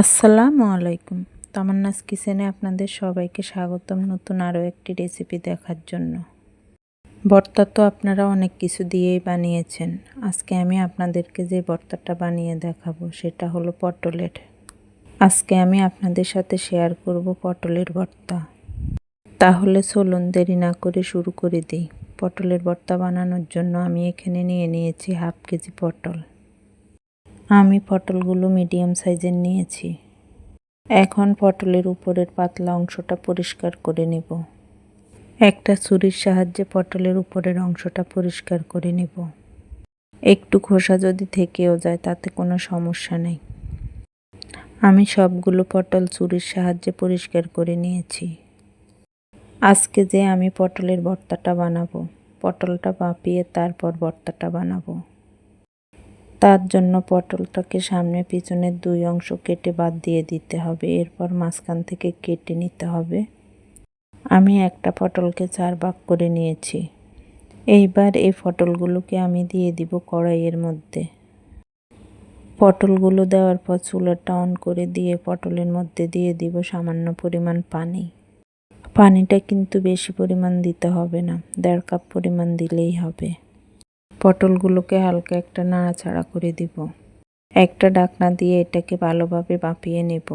আসসালামু আলাইকুম। তামান্নাস কিচেনে আপনাদের সবাইকে স্বাগতম নতুন আরও একটি রেসিপি দেখার জন্য। ভর্তা তো আপনারা অনেক কিছু দিয়েই বানিয়েছেন। আজকে আমি আপনাদেরকে যে ভর্তাটা বানিয়ে দেখাবো সেটা হলো পটলের। আজকে আমি আপনাদের সাথে শেয়ার করব পটলের ভর্তা। তাহলে চলুন দেরি না করে শুরু করে দিই। পটলের ভর্তা বানানোর জন্য আমি এখানে নিয়ে নিয়েছি হাফ কেজি পটল। আমি পটলগুলো মিডিয়াম সাইজের নিয়েছি। এখন পটলের উপরের পাতলা অংশটা পরিষ্কার করে নেব। একটা ছুরির সাহায্যে পটলের উপরের অংশটা পরিষ্কার করে নেব। একটু খোসা যদি থেকেও যায়, তাতে কোনো সমস্যা নেই। আমি সবগুলো পটল ছুরির সাহায্যে পরিষ্কার করে নিয়েছি। আজকে যে আমি পটলের ভর্তাটা বানাবো, পটলটা বাপিয়ে তারপর ভর্তাটা বানাবো। তার জন্য পটলটাকে সামনে পিছনের দুই অংশ কেটে বাদ দিয়ে দিতে হবে। এরপর মাঝখান থেকে কেটে নিতে হবে। আমি একটা পটলকে চার ভাগ করে নিয়েছি। এইবার এই পটলগুলোকে আমি দিয়ে দিব কড়াইয়ের মধ্যে। পটলগুলো দেওয়ার পর চুলাটা অন করে দিয়ে পটলের মধ্যে দিয়ে দিব সামান্য পরিমাণ পানি। পানিটা কিন্তু বেশি পরিমাণ দিতে হবে না, দেড় কাপ পরিমাণ দিলেই হবে। পটলগুলোকে হালকা একটা নাড়াচাড়া করে দিব। একটা ডাকনা দিয়ে এটাকে ভালোভাবে বাপিয়ে নেব।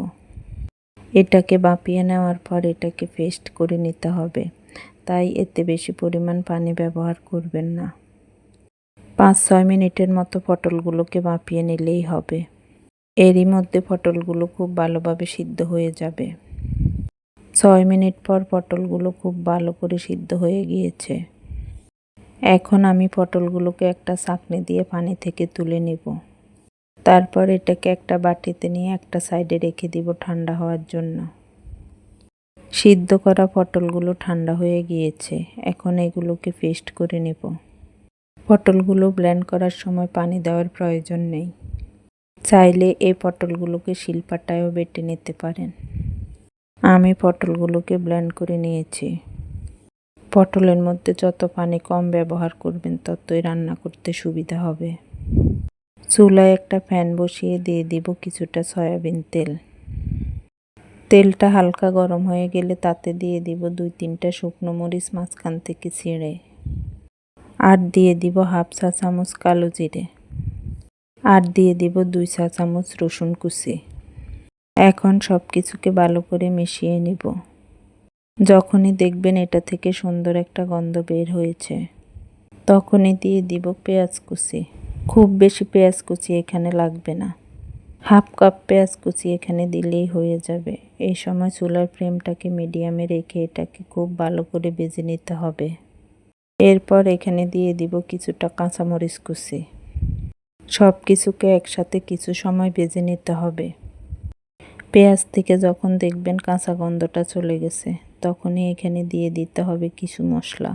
এটাকে বাপিয়ে নেওয়ার পর এটাকে পেস্ট করে নিতে হবে। তাই এতে বেশি পরিমাণ পানি ব্যবহার করবেন না। পাঁচ ছয় মিনিটের মতো পটলগুলোকে বাপিয়ে নিলেই হবে। এরই মধ্যে পটলগুলো খুব ভালোভাবে সিদ্ধ হয়ে যাবে। ছয় মিনিট পর পটলগুলো খুব ভালো করে সিদ্ধ হয়ে গিয়েছে। এখন আমি পটলগুলোকে একটা চাকনি দিয়ে পানি থেকে তুলে নেব। তারপর এটাকে একটা বাটিতে নিয়ে একটা সাইডে রেখে দিব ঠান্ডা হওয়ার জন্য। সিদ্ধ করা পটলগুলো ঠান্ডা হয়ে গিয়েছে। এখন এগুলোকে পেস্ট করে নেব। পটলগুলো ব্লেন্ড করার সময় পানি দেওয়ার প্রয়োজন নেই। চাইলে এই পটলগুলোকে শিলপাটায়ও বেটে নিতে পারেন। আমি পটলগুলোকে ব্লেন্ড করে নিয়েছি। পটলের মধ্যে যত পানি কম ব্যবহার করবেন, ততই রান্না করতে সুবিধা হবে। চুলায় একটা ফ্যান বসিয়ে দিয়ে দিব কিছুটা সয়াবিন তেল। তেলটা হালকা গরম হয়ে গেলে তাতে দিয়ে দিব দুই তিনটা শুকনো মরিচ মাঝখান থেকে ছিঁড়ে। আর দিয়ে দিব হাফ চা চামচ কালো জিরে। আর দিয়ে দিব দুই চা চামচ রসুন কুচি। এখন সব কিছুকে ভালো করে মিশিয়ে নিব। যখনই দেখবেন এটা থেকে সুন্দর একটা গন্ধ বের হয়েছে, তখনই দিয়ে দিব পেঁয়াজ কুচি। খুব বেশি পেঁয়াজ কুচি এখানে লাগবে না। হাফ কাপ পেঁয়াজ কুচি এখানে দিলেই হয়ে যাবে। এই সময় চুলার ফ্লেমটাকে মিডিয়ামে রেখে এটাকে খুব ভালো করে বেজে নিতে হবে। এরপর এখানে দিয়ে দিব কিছুটা কাঁচামরিচ কুচি। সব কিছুকে একসাথে কিছু সময় বেজে নিতে হবে। পেঁয়াজ থেকে যখন দেখবেন কাঁচা গন্ধটা চলে গেছে তখনই এখানে দিয়ে দিতে হবে কিছু মশলা।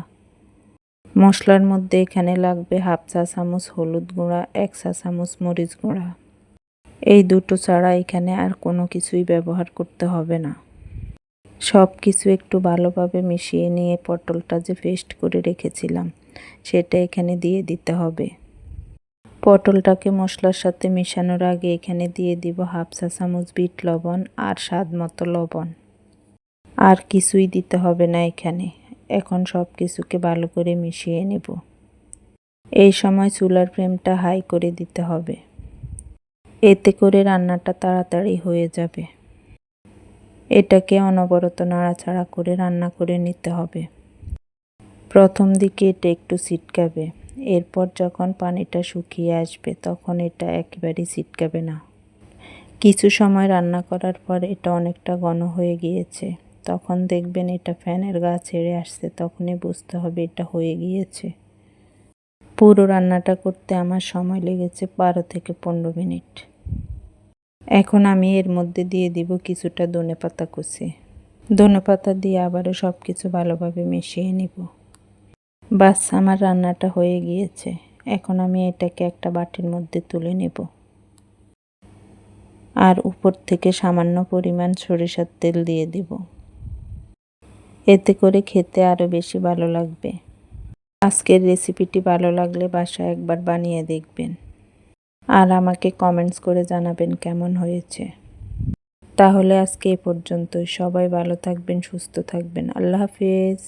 মশলার মধ্যে এখানে লাগবে হাফ চা চামচ হলুদ গুঁড়া, এক চা চামচ মরিচ গুঁড়া। এই দুটো ছাড়া এখানে আর কোনো কিছুই ব্যবহার করতে হবে না। সব কিছু একটু ভালোভাবে মিশিয়ে নিয়ে পটলটা যে পেস্ট করে রেখেছিলাম, সেটা এখানে দিয়ে দিতে হবে। পটলটাকে মশলার সাথে মেশানোর আগে এখানে দিয়ে দিব হাফ চা চামচ বিট লবণ আর স্বাদ মতো লবণ। আর কিছুই দিতে হবে না এখানে। এখন সব কিছুকে ভালো করে মিশিয়ে নেব। এই সময় চুলার ফ্লেমটা হাই করে দিতে হবে। এতে করে রান্নাটা তাড়াতাড়ি হয়ে যাবে। এটাকে অনবরত নাড়াচাড়া করে রান্না করে নিতে হবে। প্রথম দিকে এটা একটু ছিটকাবে। এরপর যখন পানিটা শুকিয়ে আসবে, তখন এটা একেবারেই ছিটকাবে না। কিছু সময় রান্না করার পর এটা অনেকটা ঘন হয়ে গিয়েছে। তখন দেখবেন এটা ফ্যানের গা ছেড়ে আসছে, তখনই বুঝতে হবে এটা হয়ে গিয়েছে। পুরো রান্নাটা করতে আমার সময় লেগেছে বারো থেকে পনেরো মিনিট। এখন আমি এর মধ্যে দিয়ে দিব কিছুটা ধনে পাতা কুচি। ধনে পাতা দিয়ে আবারও সব কিছু ভালোভাবে মিশিয়ে নিব। বাস, আমার রান্নাটা হয়ে গিয়েছে। এখন আমি এটাকে একটা বাটির মধ্যে তুলে নেব। আর উপর থেকে সামান্য পরিমাণ সরিষার তেল দিয়ে দিব। এতে করে খেতে আরও বেশি ভালো লাগবে। আজকের রেসিপিটি ভালো লাগলে বাসায় একবার বানিয়ে দেখবেন। আর আমাকে কমেন্টস করে জানাবেন কেমন হয়েছে। তাহলে আজকে এ পর্যন্তই। সবাই ভালো থাকবেন, সুস্থ থাকবেন। আল্লাহ হাফিজ।